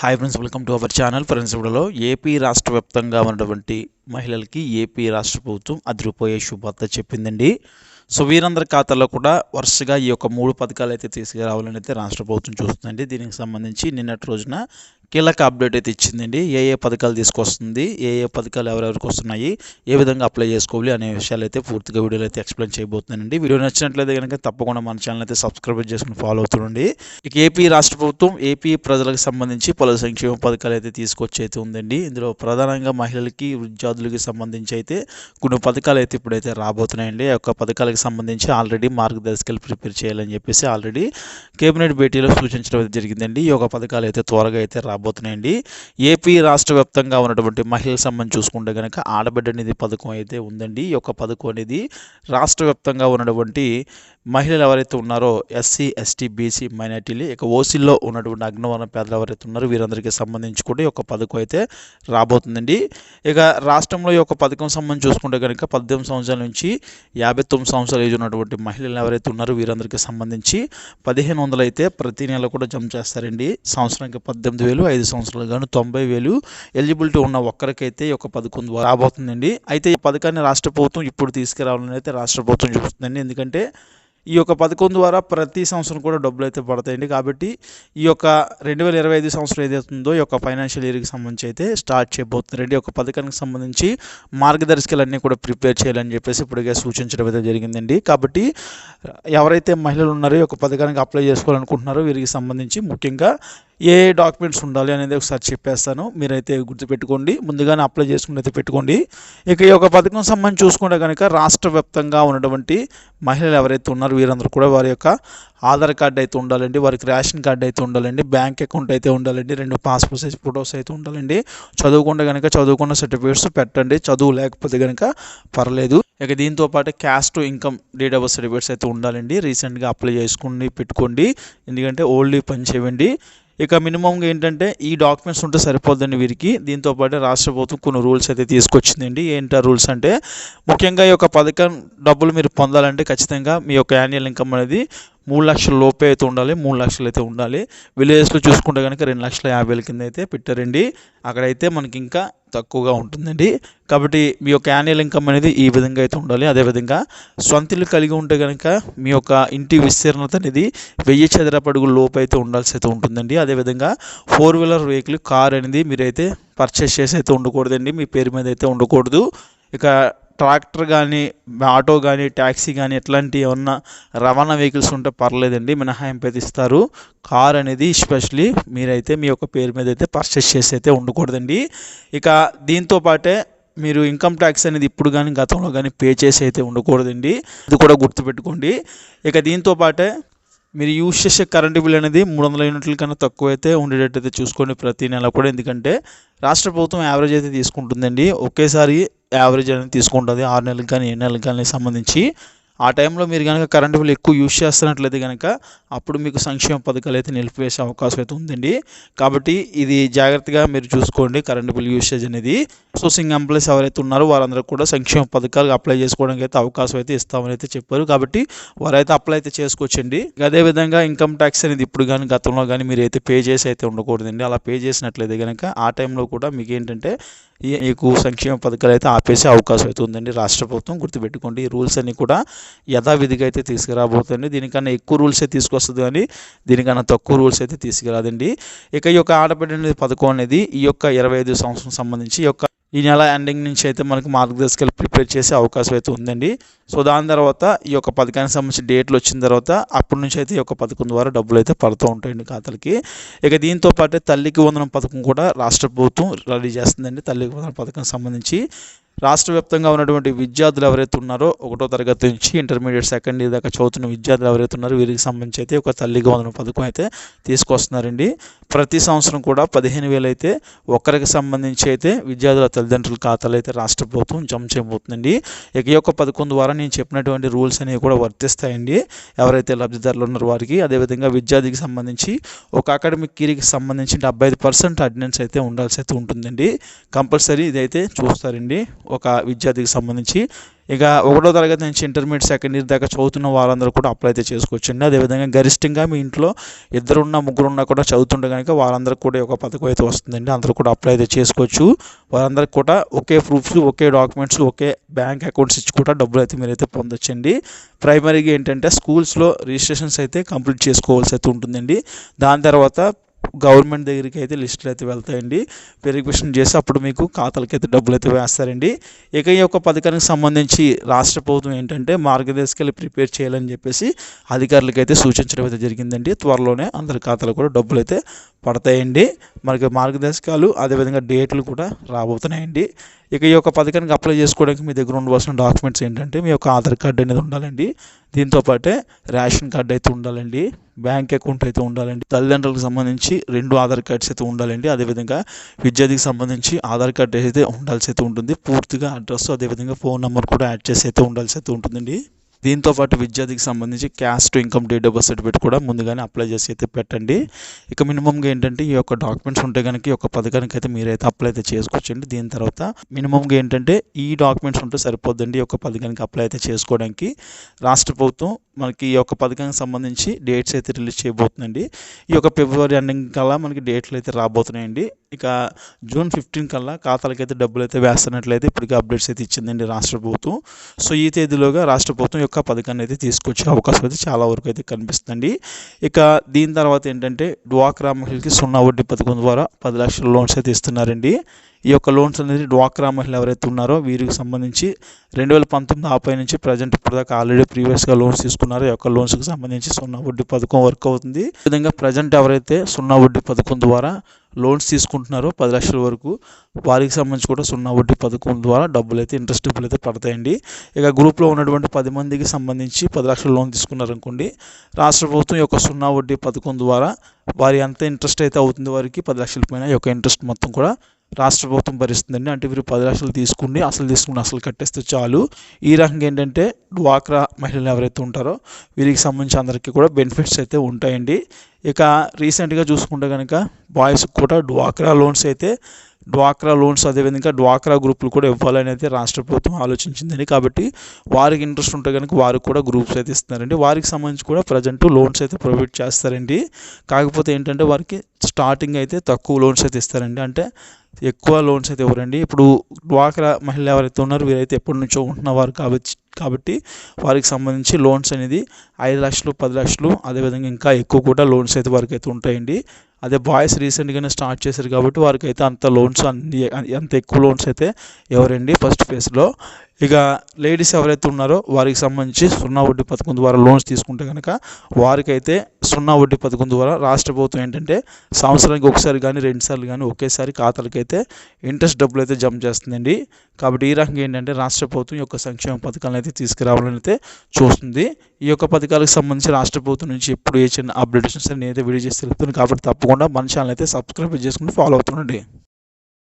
Hi friends welcome to our channel friends ఇప్పుడులో AP రాష్ట్ర వ్యాప్తంగా ఉన్నటువంటి మహిళలకి ఏపీ రాష్ట్ర ప్రభుత్వం అదిరిపోయే శుభార్త చెప్పిందండి. సో వీరందరి ఖాతాలో కూడా వరుసగా ఈ యొక్క మూడు పథకాలు అయితే తీసుకురావాలని అయితే రాష్ట్ర ప్రభుత్వం చూస్తుందండి. దీనికి సంబంధించి నిన్నటి రోజున కీలక అప్డేట్ అయితే ఇచ్చిందండి. ఏ ఏ పథకాలు తీసుకొస్తుంది ఏ ఏ పథకాలు ఎవరెవరికి వస్తున్నాయి ఏ విధంగా అప్లై చేసుకోవాలి అనే విషయాలు అయితే పూర్తిగా వీడియోలో అయితే ఎక్స్ప్లెయిన్ చేయబోతున్నానండి. వీడియో నచ్చినట్లయితే కనుక తప్పకుండా మన ఛానల్ అయితే సబ్స్క్రైబ్ చేసుకుని ఫాలో అవుతుండండి. ఇక ఏపీ రాష్ట్ర ప్రభుత్వం ఏపీ ప్రజలకు సంబంధించి పలు సంక్షేమ పథకాలు అయితే తీసుకొచ్చి అయితే ఉందండి. ఇందులో ప్రధానంగా మహిళలకి విద్యార్థులకి సంబంధించి అయితే కొన్ని పథకాలు అయితే ఇప్పుడైతే రాబోతున్నాయండి. ఆ యొక్క పథకాలకు సంబంధించి ఆల్రెడీ మార్గదర్శకాలు ప్రిపేర్ చేయాలని చెప్పేసి ఆల్రెడీ కేబినెట్ భేటీలో సూచించడం జరిగిందండి. ఈ యొక్క పథకాలు అయితే త్వరగా అయితే రాబోతున్నాయండి. ఏపీ రాష్ట్ర వ్యాప్తంగా ఉన్నటువంటి మహిళల సంబంధం చూసుకుంటే కనుక ఆడబిడ్డ నిధి పథకం అయితే ఉందండి. ఈ యొక్క పథకం అనేది రాష్ట్ర వ్యాప్తంగా ఉన్నటువంటి మహిళలు ఎవరైతే ఉన్నారో ఎస్సీ ఎస్టీ బీసీ మైనార్టీలు ఇక ఓసీల్లో ఉన్నటువంటి అగ్నవర్ణ పేదలు ఎవరైతే ఉన్నారో వీరందరికీ సంబంధించి కూడా ఈ యొక్క పథకం అయితే రాబోతుందండి. ఇక రాష్ట్రంలో ఈ యొక్క పథకం సంబంధించి చూసుకుంటే కనుక పద్దెనిమిది సంవత్సరాల నుంచి యాభై తొమ్మిది సంవత్సరాల ఏజ్ ఉన్నటువంటి మహిళలు ఎవరైతే ఉన్నారో వీరందరికీ సంబంధించి పదిహేను వందలు అయితే ప్రతి నెల కూడా జమ చేస్తారండి. సంవత్సరానికి పద్దెనిమిది వేలు ఐదు సంవత్సరాలు కానీ తొంభై వేలు ఎలిజిబిలిటీ ఉన్న ఒక్కరికైతే ఈ యొక్క పథకం ద్వారా రాబోతుందండి. అయితే ఈ పథకాన్ని రాష్ట్ర ప్రభుత్వం ఇప్పుడు తీసుకురావాలని అయితే రాష్ట్ర ప్రభుత్వం చూపుతుందండి ఎందుకంటే ఈ యొక్క పథకం ద్వారా ప్రతి సంవత్సరం కూడా డబ్బులు అయితే పడతాయండి. కాబట్టి ఈ యొక్క రెండు వేల ఇరవై ఐదు సంవత్సరం ఏదైతుందో ఈ యొక్క ఫైనాన్షియల్ ఇయర్కి సంబంధించి అయితే స్టార్ట్ చేయబోతున్నారండి. ఈ యొక్క పథకానికి సంబంధించి మార్గదర్శకాలన్నీ కూడా ప్రిపేర్ చేయాలని చెప్పేసి ఇప్పటికే సూచించడం అయితే జరిగిందండి. కాబట్టి ఎవరైతే మహిళలు ఉన్నారో ఈ యొక్క పథకానికి అప్లై చేసుకోవాలనుకుంటున్నారో వీరికి సంబంధించి ముఖ్యంగా ఏ డాక్యుమెంట్స్ ఉండాలి అనేది ఒకసారి చెప్పేస్తాను. మీరైతే గుర్తుపెట్టుకోండి. ముందుగానే అప్లై చేసుకుని అయితే పెట్టుకోండి. ఇక ఈ యొక్క పథకం సంబంధించి చూసుకుంటే కనుక రాష్ట్ర వ్యాప్తంగా ఉన్నటువంటి మహిళలు ఎవరైతే ఉన్నారో వీరందరూ కూడా వారి యొక్క ఆధార్ కార్డు అయితే ఉండాలండి. వారికి రేషన్ కార్డు అయితే ఉండాలండి. బ్యాంక్ అకౌంట్ అయితే ఉండాలండి. రెండు పాస్పోర్ట్ సైజ్ ఫొటోస్ అయితే ఉండాలండి. చదువుకుంటే కనుక చదువుకున్న సర్టిఫికేట్స్ పెట్టండి. చదువు లేకపోతే కనుక పర్లేదు. ఇక దీంతో పాటు caste income date of certificates అయితే ఉండాలండి. రీసెంట్గా అప్లై చేసుకుని పెట్టుకోండి. ఎందుకంటే ఓల్డ్ పని చేయండి. ఇక మినిమంగా ఏంటంటే ఈ డాక్యుమెంట్స్ ఉంటే సరిపోద్దండి వీరికి. దీంతో పాటు రాష్ట్ర ప్రభుత్వం కొన్ని రూల్స్ అయితే తీసుకొచ్చిందండి. ఏంటి రూల్స్ అంటే ముఖ్యంగా ఈ యొక్క పథకం డబ్బులు మీరు పొందాలంటే ఖచ్చితంగా మీ యొక్క యాన్యువల్ ఇన్కమ్ అనేది మూడు లక్షల లోపే అయితే ఉండాలి మూడు లక్షలు అయితే ఉండాలి. విలేజెస్లో చూసుకుంటే కనుక రెండు లక్షల యాభై వేల కింద అయితే పెట్టారండి. అక్కడైతే మనకి ఇంకా తక్కువగా ఉంటుందండి. కాబట్టి మీ యొక్క యాన్యువల్ ఇన్కమ్ అనేది ఈ విధంగా అయితే ఉండాలి. అదేవిధంగా సొంత ఇల్లు కలిగి ఉంటే కనుక మీ యొక్క ఇంటి విస్తీర్ణత అనేది వెయ్యి చదరపడుగు లోపు అయితే ఉండాల్సి అయితే ఉంటుందండి. అదేవిధంగా ఫోర్ వీలర్ వెహికల్ కార్ అనేది మీరైతే పర్చేస్ చేసి అయితే ఉండకూడదండి. మీ పేరు మీద అయితే ఉండకూడదు. ఇక ట్రాక్టర్ కానీ ఆటో కానీ ట్యాక్సీ కానీ ఎట్లాంటి ఏమన్నా రవాణా వెహికల్స్ ఉంటే పర్లేదండి మినహాయింపు అయితే ఇస్తారు కార్ అనేది స్పెషలీ మీరైతే మీ యొక్క పేరు మీద అయితే పర్చేస్ చేసి అయితే ఉండకూడదండి. ఇక దీంతో పాటే మీరు ఇన్కమ్ ట్యాక్స్ అనేది ఇప్పుడు కానీ గతంలో కానీ పే చేసి అయితే ఉండకూడదండి. ఇది కూడా గుర్తుపెట్టుకోండి. ఇక దీంతో పాటే మీరు యూజ్ చేసే కరెంటు బిల్ అనేది మూడు వందల యూనిట్ల కన్నా తక్కువ అయితే ఉండేటట్టు అయితే చూసుకోండి ప్రతి నెల కూడా. ఎందుకంటే రాష్ట్ర ప్రభుత్వం యావరేజ్ అయితే తీసుకుంటుందండి. ఒకేసారి యావరేజ్ అనేది తీసుకుంటుంది. ఆరు నెలలకు కానీ ఏడు నెలలకు కానీ సంబంధించి. ఆ టైంలో మీరు కనుక కరెంటు బిల్ ఎక్కువ యూజ్ చేస్తున్నట్లయితే కనుక అప్పుడు మీకు సంక్షేమ పథకాలు అయితే నిలిపివేసే అవకాశం అయితే ఉందండి. కాబట్టి ఇది జాగ్రత్తగా మీరు చూసుకోండి కరెంటు బిల్ యూసేజ్ అనేది. సోసింగ్ ఎంప్లాయీస్ ఎవరైతే ఉన్నారో వారందరూ కూడా సంక్షేమ పథకాలు అప్లై చేసుకోవడానికి అయితే అవకాశం అయితే ఇస్తామని అయితే చెప్పారు. కాబట్టి వారైతే అప్లై అయితే చేసుకోవచ్చండి. అదేవిధంగా ఇన్కమ్ ట్యాక్స్ అనేది ఇప్పుడు కానీ గతంలో కానీ మీరు అయితే పే చేసి అయితే ఉండకూడదండి. అలా పే చేసినట్లయితే కనుక ఆ టైంలో కూడా మీకు ఏంటంటే మీకు సంక్షేమ పథకాలు అయితే ఆపేసే అవకాశం అయితే ఉందండి. రాష్ట్ర ప్రభుత్వం గుర్తుపెట్టుకోండి. ఈ రూల్స్ అన్ని కూడా యథావిధిగా అయితే తీసుకురాబోతుంది. దీనికన్నా ఎక్కువ రూల్స్ అయితే తీసుకొస్తుంది కానీ దీనికన్నా తక్కువ రూల్స్ అయితే తీసుకురాదండి. ఇక ఈ యొక్క ఆడబిడ్డ పథకం అనేది ఈ యొక్క ఇరవై ఐదు సంవత్సరం సంబంధించి ఈ యొక్క ఈ నెల ఎండింగ్ నుంచి అయితే మనకు మార్గదర్శకాలు ప్రిపేర్ చేసే అవకాశం అయితే ఉందండి. సో దాని తర్వాత ఈ యొక్క పథకానికి సంబంధించిన డేట్లు వచ్చిన తర్వాత అప్పటి నుంచి అయితే ఈ యొక్క పథకం ద్వారా డబ్బులు అయితే పడుతూ ఉంటాయండి ఖాతాలకి. ఇక దీంతో పాటు తల్లికి వందనం పథకం కూడా రాష్ట్ర ప్రభుత్వం రెడీ చేస్తుందండి తల్లికి వందనం పథకం సంబంధించి. రాష్ట్ర వ్యాప్తంగా ఉన్నటువంటి విద్యార్థులు ఎవరైతే ఉన్నారో ఒకటో తరగతి నుంచి ఇంటర్మీడియట్ సెకండ్ ఇయర్ దాకా చదువుతున్న విద్యార్థులు ఎవరైతే ఉన్నారో వీరికి సంబంధించి అయితే ఒక తల్లికి వందన పథకం అయితే తీసుకొస్తున్నారండి. ప్రతి సంవత్సరం కూడా పదిహేను వేలు అయితే ఒక్కరికి సంబంధించి అయితే విద్యార్థుల తల్లిదండ్రుల ఖాతాలు అయితే రాష్ట్ర ప్రభుత్వం జమ చేయబోతుందండి. ఇక ఈ యొక్క పథకం ద్వారా నేను చెప్పినటువంటి రూల్స్ అనేవి కూడా వర్తిస్తాయండి. ఎవరైతే లబ్ధిదారులు ఉన్నారో వారికి అదేవిధంగా విద్యార్థికి సంబంధించి ఒక అకాడమిక్ కీరికి సంబంధించి డెబ్బై ఐదు పర్సెంట్ అటెండెన్స్ అయితే ఉండాల్సి అయితే ఉంటుందండి. కంపల్సరీ ఇదైతే చూస్తారండి. ఒక విద్యార్థికి సంబంధించి. ఇక ఒకటో తరగతి నుంచి ఇంటర్మీడియట్ సెకండ్ ఇయర్ దాకా చదువుతున్న వారందరూ కూడా అప్లై అయితే చేసుకోవచ్చు అండి అదేవిధంగా గరిష్టంగా మీ ఇంట్లో ఇద్దరున్న ముగ్గురున్నా కూడా చదువుతుంటే కనుక వారందరికీ కూడా ఒక పథకం అయితే వస్తుందండి. అందరూ కూడా అప్లై అయితే చేసుకోవచ్చు. వారందరికీ కూడా ఒకే ప్రూఫ్స్ ఒకే డాక్యుమెంట్స్ ఒకే బ్యాంక్ అకౌంట్స్ ఇచ్చి కూడా డబ్బులు అయితే మీరైతే పొందొచ్చండి. ప్రైమరీగా ఏంటంటే స్కూల్స్లో రిజిస్ట్రేషన్స్ అయితే కంప్లీట్ చేసుకోవాల్సి అయితే ఉంటుందండి. దాని తర్వాత గవర్నమెంట్ దగ్గరికి అయితే లిస్టులు అయితే వెళ్తాయండి. వెరిఫికేషన్ చేసి అప్పుడు మీకు ఖాతాలకి అయితే డబ్బులు అయితే వేస్తారండి. ఇక ఈ యొక్క పథకానికి సంబంధించి రాష్ట్ర ప్రభుత్వం ఏంటంటే మార్గదర్శకాలు ప్రిపేర్ చేయాలని చెప్పేసి అధికారులకు అయితే సూచించడం అయితే జరిగిందండి. త్వరలోనే అందరి ఖాతాలకు కూడా డబ్బులు అయితే పడతాయండి. మనకి మార్గదర్శకాలు అదేవిధంగా డేట్లు కూడా రాబోతున్నాయండి. ఇక ఈ యొక్క పథకానికి అప్లై చేసుకోవడానికి మీ దగ్గర ఉండవలసిన డాక్యుమెంట్స్ ఏంటంటే మీ యొక్క ఆధార్ కార్డు అనేది ఉండాలండి. దీంతో పాటే రేషన్ కార్డు అయితే ఉండాలండి. బ్యాంక్ అకౌంట్ అయితే ఉండాలండి. తల్లిదండ్రులకు సంబంధించి రెండు ఆధార్ కార్డ్స్ అయితే ఉండాలండి. అదేవిధంగా విద్యార్థికి సంబంధించి ఆధార్ కార్డు అయితే ఉండాల్సి అయితే ఉంటుంది. పూర్తిగా అడ్రస్ అదేవిధంగా ఫోన్ నెంబర్ కూడా యాడ్ చేసి అయితే ఉండాల్సి అయితే ఉంటుందండి. దీంతో పాటు విద్యార్థికి సంబంధించి caste income date of birth certificate కూడా ముందుగానే అప్లై చేసి అయితే పెట్టండి. ఇక మినిమంగా ఏంటంటే ఈ యొక్క డాక్యుమెంట్స్ ఉంటే కనుక ఈ యొక్క పథకానికి అయితే మీరైతే అప్లై అయితే చేసుకోవచ్చండి. దీని తర్వాత మినిమంగా ఏంటంటే ఈ డాక్యుమెంట్స్ ఉంటే సరిపోద్దండి ఈ యొక్క పథకానికి అప్లై అయితే చేసుకోవడానికి. రాష్ట్ర ప్రభుత్వం మనకి ఈ యొక్క పథకానికి సంబంధించి డేట్స్ అయితే రిలీజ్ చేయబోతుందండి. ఈ యొక్క ఫిబ్రవరి ఎండింగ్ కల్లా మనకి డేట్లు అయితే రాబోతున్నాయండి. ఇక జూన్ ఫిఫ్టీన్ కల్లా ఖాతాలకైతే అయితే డబ్బులు అయితే వేస్తున్నట్లయితే ఇప్పటికే అప్డేట్స్ అయితే ఇచ్చిందండి రాష్ట్ర ప్రభుత్వం. సో ఈ తేదీలోగా రాష్ట్ర ప్రభుత్వం యొక్క పథకాన్ని అయితే తీసుకొచ్చే అవకాశం అయితే చాలా వరకు అయితే కనిపిస్తుంది ఇక దీని తర్వాత ఏంటంటే డ్వాక్రా మహిళకి సున్నా వడ్డీ పథకం ద్వారా పది లక్షల లోన్స్ అయితే ఇస్తున్నారండి. ఈ యొక్క లోన్స్ అనేది డ్వాక్రా మహిళలు ఎవరైతే ఉన్నారో వీరికి సంబంధించి రెండు వేల పంతొమ్మిది ఆపై నుంచి ప్రజెంట్ ఇప్పుడు దాకా ఆల్రెడీ ప్రీవియస్గా లోన్స్ తీసుకున్నారో. ఈ యొక్క లోన్స్కి సంబంధించి సున్నా వడ్డీ పథకం వర్క్ అవుతుంది. ఈ విధంగా ప్రజెంట్ ఎవరైతే సున్నా వడ్డీ పథకం ద్వారా లోన్స్ తీసుకుంటున్నారో పది లక్షల వరకు వారికి సంబంధించి కూడా సున్నా వడ్డీ పథకం ద్వారా డబ్బులు అయితే ఇంట్రెస్ట్ డబ్బులు అయితే పడతాయండి. ఇక గ్రూప్లో ఉన్నటువంటి పది మందికి సంబంధించి పది లక్షల లోన్ తీసుకున్నారనుకోండి రాష్ట్ర ప్రభుత్వం యొక్క సున్నా వడ్డీ పథకం ద్వారా వారి ఎంత ఇంట్రెస్ట్ అయితే అవుతుంది వారికి. పది లక్షల పైన ఈ యొక్క ఇంట్రెస్ట్ మొత్తం కూడా రాష్ట్ర ప్రభుత్వం భరిస్తుందండి. అంటే వీరు పది లక్షలు తీసుకుని అసలు తీసుకుని అసలు కట్టేస్తే చాలు. ఈ రకంగా ఏంటంటే డ్వాక్రా మహిళలు ఎవరైతే ఉంటారో వీరికి సంబంధించి అందరికీ కూడా బెనిఫిట్స్ అయితే ఉంటాయండి. ఇక రీసెంట్గా చూసుకుంటే కనుక బాయ్స్కి కూడా డ్వాక్రా లోన్స్ అయితే డ్వాక్రా లోన్స్ అదేవిధంగా డ్వాక్రా గ్రూపులు కూడా ఇవ్వాలని అయితే రాష్ట్ర ప్రభుత్వం ఆలోచించిందండి. కాబట్టి వారికి ఇంట్రెస్ట్ ఉంటే కనుక వారికి కూడా గ్రూప్స్ అయితే ఇస్తున్నారండి. వారికి సంబంధించి కూడా ప్రజెంట్ లోన్స్ అయితే ప్రొవైడ్ చేస్తారండి. కాకపోతే ఏంటంటే వారికి స్టార్టింగ్ అయితే తక్కువ లోన్స్ అయితే ఇస్తారండి. అంటే ఎక్కువ లోన్స్ అయితే ఇవ్వరండి. ఇప్పుడు డ్వాక్రా మహిళలు ఎవరైతే ఉన్నారో వీరైతే ఎప్పటి నుంచో ఉంటున్నవారు కాబట్టి కాబట్టి వారికి సంబంధించి లోన్స్ అనేది ఐదు లక్షలు పది లక్షలు అదేవిధంగా ఇంకా ఎక్కువ కూడా లోన్స్ అయితే వారికి అయితే ఉంటాయండి. అదే బాయ్స్ రీసెంట్గానే స్టార్ట్ చేశారు కాబట్టి వారికి అయితే అంత లోన్స్ అన్ని అంత ఎక్కువ లోన్స్ అయితే ఎవరండి? ఫస్ట్ ఫేజ్లో ఇక లేడీస్ ఎవరైతే ఉన్నారో వారికి సంబంధించి సున్నా వడ్డీ పథకం ద్వారా లోన్స్ తీసుకుంటే కనుక వారికైతే సున్నా వడ్డీ పథకం ద్వారా రాష్ట్ర ప్రభుత్వం ఏంటంటే సంవత్సరానికి ఒకసారి కానీ రెండుసార్లు కానీ ఒకేసారి ఖాతాలకైతే ఇంట్రెస్ట్ డబ్బులు అయితే జమ చేస్తుందండి. కాబట్టి ఈ రకంగా ఏంటంటే రాష్ట్ర ప్రభుత్వం యొక్క సంక్షేమ పథకాలను అయితే తీసుకురావాలని అయితే చూస్తుంది. ఈ యొక్క పథకాలకు సంబంధించి రాష్ట్ర ప్రభుత్వం నుంచి ఎప్పుడు ఏ చిన్న అప్డేషన్స్ నేనైతే వీడియో చేసి తెలుపుతున్నాను. కాబట్టి తప్పకుండా మన ఛానల్ అయితే సబ్స్క్రైబ్ చేసుకుని ఫాలో అవుతుండండి.